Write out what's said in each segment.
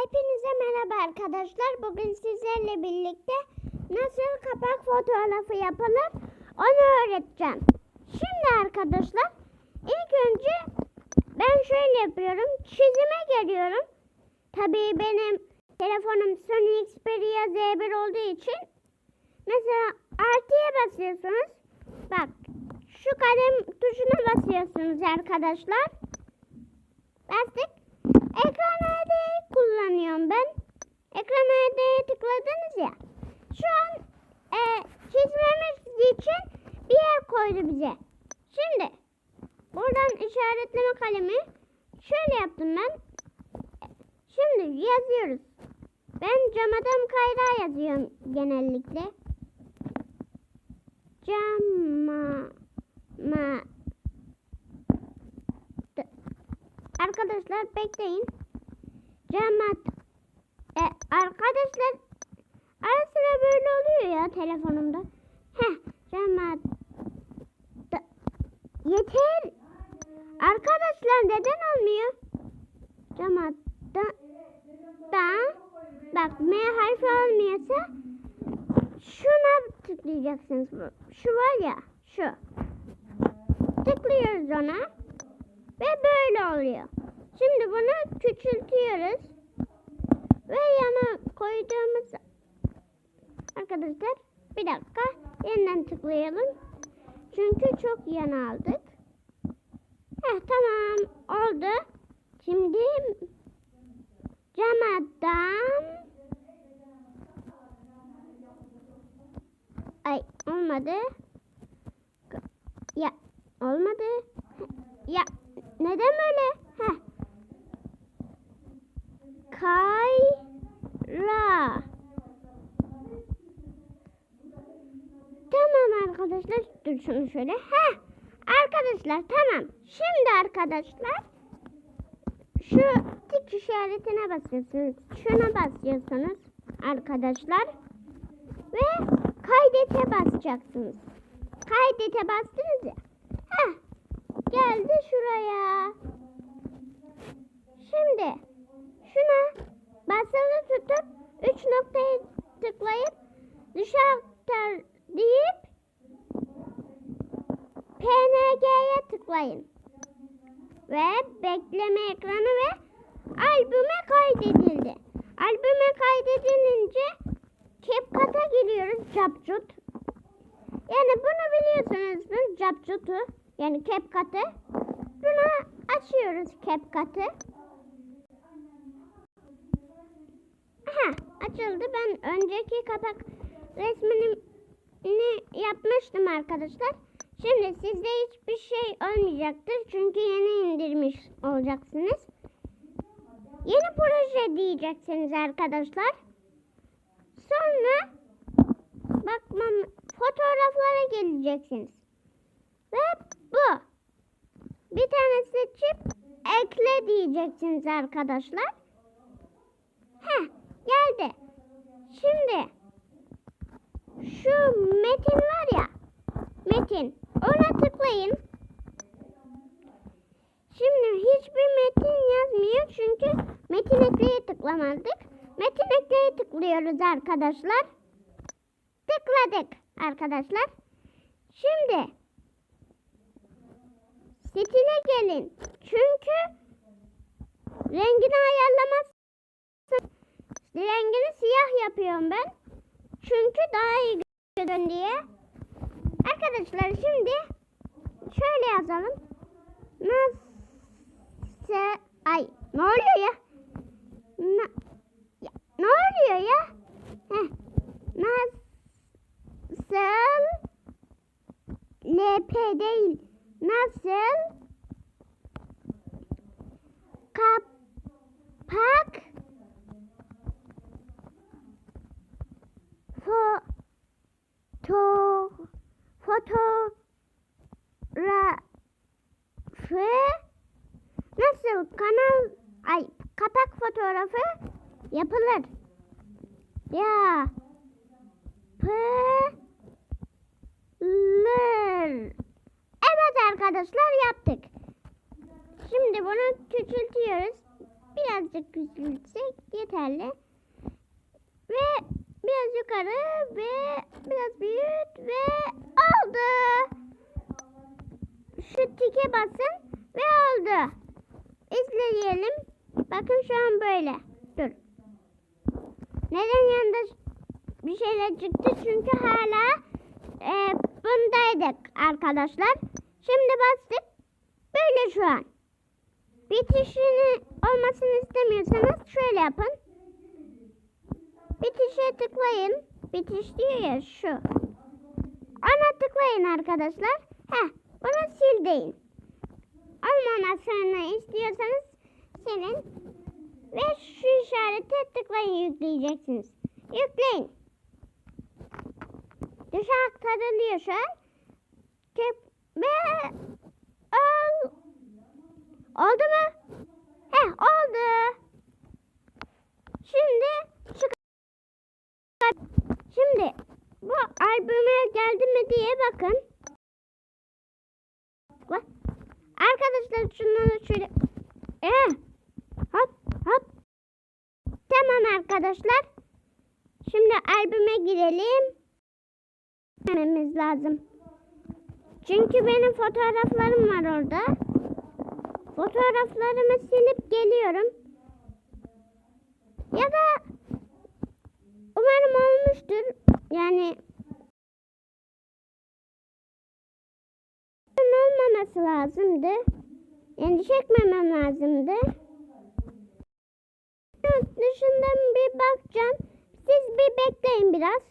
Hepinize merhaba arkadaşlar. Bugün sizlerle birlikte nasıl kapak fotoğrafı yapılır onu öğreteceğim. Şimdi arkadaşlar ilk önce ben şöyle yapıyorum. Çizime geliyorum. Tabii benim telefonum Sony Xperia Z1 olduğu için mesela artıya basıyorsunuz. Bak şu kalem tuşuna basıyorsunuz arkadaşlar. Bastık. Ekran ID'yi kullanıyorum ben. Ekran ID'ye tıkladınız ya. Şu an e, çizmemiz için bir yer koydu bize. Şimdi buradan işaretleme kalemi şöyle yaptım ben. Şimdi yazıyoruz. Ben Camadan Kayra yazıyorum genellikle. Cama ma Arkadaşlar bekleyin. Camat. E, arkadaşlar ara sıra böyle oluyor ya telefonumda. Heh. Camat. Da- Yeter. Arkadaşlar neden olmuyor? Camat. Da, da. Bak M harfi olmuyorsa şuna tıklayacaksınız. Şu var ya. Şu. Tıklıyoruz ona. Ve böyle oluyor. Şimdi bunu küçültüyoruz. Ve yana koyduğumuz arkadaşlar bir dakika yeniden tıklayalım. Çünkü çok yana aldık. Heh, tamam oldu. Şimdi camadan ay olmadı. Ya olmadı. Ya neden böyle? Heh. Kayra. Tamam arkadaşlar. Dur şunu şöyle. Heh. Arkadaşlar tamam. Şimdi arkadaşlar şu tik işaretine basıyorsunuz. Şuna basıyorsunuz arkadaşlar. Ve kaydete basacaksınız. Kaydete bastınız ya. Heh. Geldi şuraya. Şimdi şuna basılı tutup 3 noktayı tıklayıp dışarı deyip PNG'ye tıklayın. Ve bekleme ekranı ve albüme kaydedildi. Albüme kaydedilince CapCut'a giriyoruz CapCut. Yani bunu biliyorsunuzdur CapCut'u. Yani CapCut'ı. Bunu açıyoruz CapCut'ı. Aha açıldı. Ben önceki kapak resmini yapmıştım arkadaşlar. Şimdi sizde hiçbir şey olmayacaktır. Çünkü yeni indirmiş olacaksınız. Yeni proje diyeceksiniz arkadaşlar. Sonra bakmam fotoğraflara geleceksiniz. Ve bu. Bir tane seçip ekle diyeceksiniz arkadaşlar. Heh geldi. Şimdi şu metin var ya. Metin. Ona tıklayın. Şimdi hiçbir metin yazmıyor çünkü metin ekleye tıklamadık. Metin ekleye tıklıyoruz arkadaşlar. Tıkladık arkadaşlar. Şimdi stile gelin. Çünkü rengini ayarlamazsın. Rengini siyah yapıyorum ben. Çünkü daha iyi görün diye. Arkadaşlar şimdi şöyle yazalım. Nasıl ay ne oluyor ya? Na, ya ne oluyor ya? Heh. Nasıl LP değil. Nasıl kapak fotoğrafı nasıl kanal ay kapak fotoğrafı yapılır? Ya pılır. Evet arkadaşlar yaptık. Şimdi bunu küçültüyoruz. birazcık küçültsek yeterli. Ve yukarı ve biraz büyüt ve oldu. Şu tike basın ve oldu. İzleyelim. Bakın şu an böyle. Dur. Neden yanında bir şeyler çıktı? Çünkü hala e, bundaydık arkadaşlar. Şimdi bastık. Böyle şu an. Bitişini olmasını istemiyorsanız şöyle yapın. Bitişe tıklayın. Bitiş diyor ya şu. Ona tıklayın arkadaşlar. Heh, bunu sil deyin. Olmamasını istiyorsanız silin. Ve şu işarete tıklayın yükleyeceksiniz. Yükleyin. Dışa aktarılıyor şu an. Ve ol, oldu mu? Heh oldu. Şimdi çık. Şimdi bu albüme geldi mi diye bakın. Bak. Arkadaşlar şunları şöyle. Ee, hop hop. Tamam arkadaşlar. Şimdi albüme girelim. Dememiz lazım. Çünkü benim fotoğraflarım var orada. Fotoğraflarımı silip geliyorum. Ya da umarım olmuştur. Yani olmaması lazımdı. Yani çekmemem lazımdı. Yurt dışından bir bakacağım. Siz bir bekleyin biraz.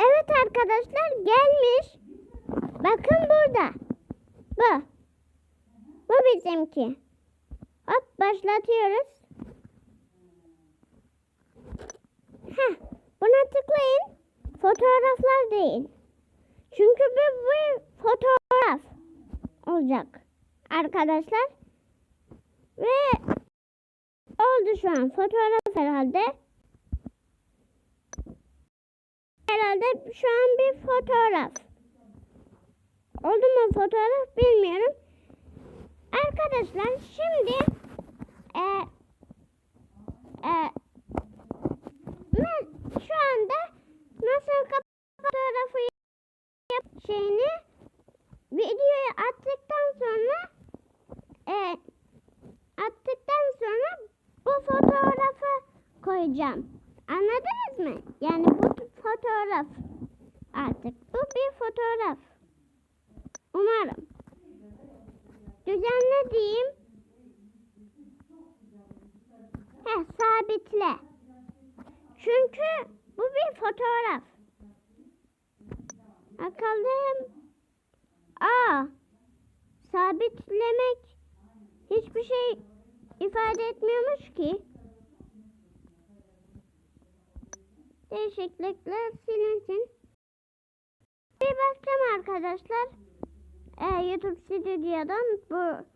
Evet arkadaşlar gelmiş. Bakın burada. Bu. Bu bizimki. Hop başlatıyoruz. Heh, buna tıklayın. Fotoğraflar değil. Çünkü bu bir fotoğraf olacak arkadaşlar. Ve oldu şu an. Fotoğraf herhalde. Herhalde şu an bir fotoğraf. Oldu mu fotoğraf bilmiyorum. Arkadaşlar şimdi e, e, ben şu anda nasıl fotoğrafı yap şeyini videoya attıktan sonra e, attıktan sonra bu fotoğrafı koyacağım. Anladınız mı? Yani bu fotoğraf artık. Bu bir fotoğraf. Umarım. Düzenle diyeyim. Heh, sabitle. Çünkü bu bir fotoğraf. Bakalım. Aa, sabitlemek hiçbir şey ifade etmiyormuş ki. Değişiklikler silinsin. Bir bakacağım arkadaşlar. Ee, YouTube Stüdyo'dan bu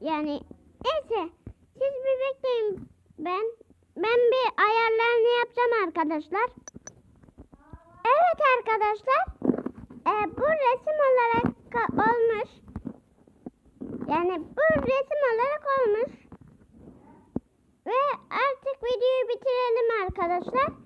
yani neyse siz bir bekleyin ben ben bir ayarlarını yapacağım arkadaşlar. Evet arkadaşlar bu resim olarak olmuş. Yani bu resim olarak olmuş. Ve artık videoyu bitirelim arkadaşlar.